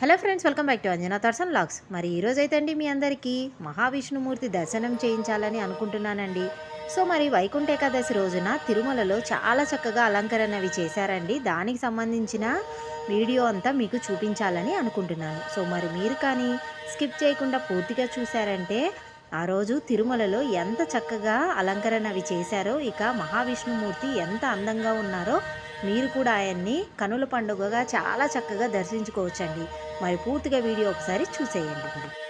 Hello friends welcome back to Anjana తర్సన్ logs మరి ఈరోజు అయితే అండి మీ అందరికీ మహావిష్ణుమూర్తి దర్శనం చేయించాలని అనుకుంటున్నానండి. సో మరి వైకుంఠ ఏకాదశి రోజున తిరుమలలో చాలా చక్కగా అలంకరణ అవి చేశారండి. దానికి సంబంధించిన వీడియో అంతా మీకు చూపించాలని అనుకుంటున్నాను. సో మరి మీరు కానీ స్కిప్ చేయకుండా పూర్తిగా చూసారంటే ఆ రోజు తిరుమలలో ఎంత చక్కగా అలంకరణ అవి చేశారో ఇక మహావిష్ణుమూర్తి ఎంత అందంగా ఉన్నారో మీరు కూడా ఆయన్ని కనుల పండుగగా చాలా చక్కగా దర్శించుకోవచ్చండి. మరి పూర్తిగా వీడియో ఒకసారి చూసేయండి.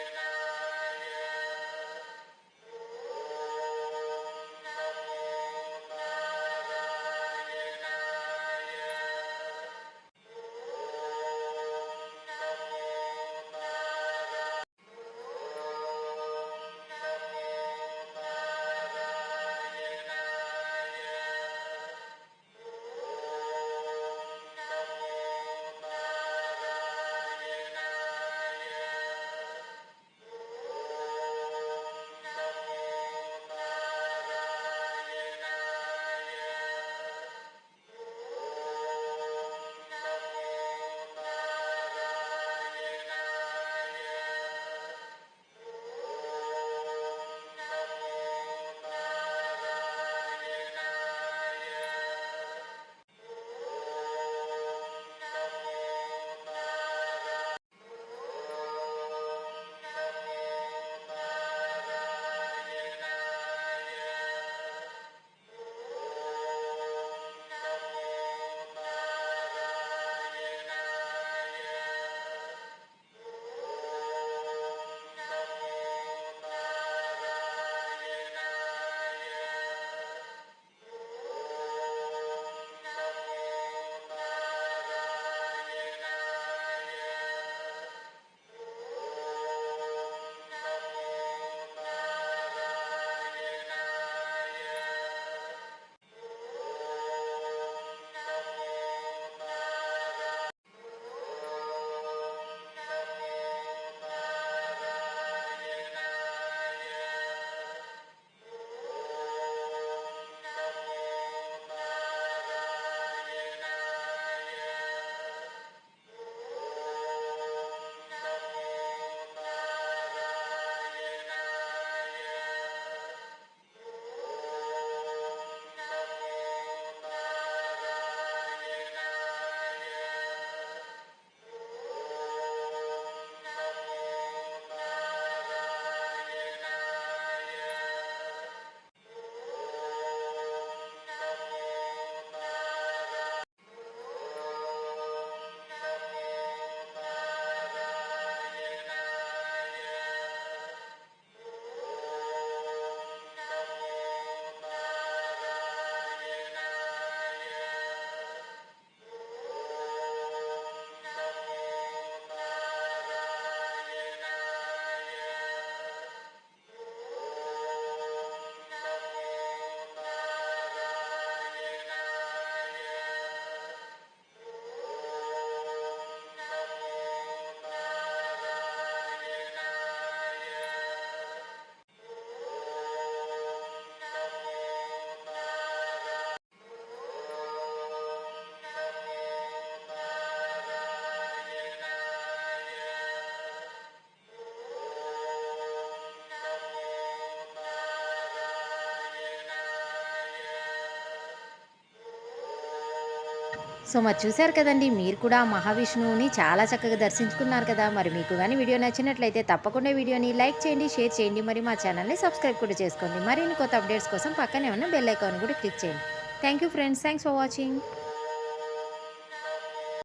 సో మరి చూశారు కదండి మీరు కూడా మహావిష్ణువుని చాలా చక్కగా దర్శించుకున్నారు కదా. మరి మీకు కానీ వీడియో నచ్చినట్లయితే తప్పకుండా వీడియోని లైక్ చేయండి షేర్ చేయండి. మరి మా ఛానల్ని సబ్స్క్రైబ్ కూడా చేసుకోండి. మరిన్ని కొత్త అప్డేట్స్ కోసం పక్కనే ఉన్న బెల్ ఐకాన్ కూడా క్లిక్ చేయండి. Thank you friends. Thanks for watching.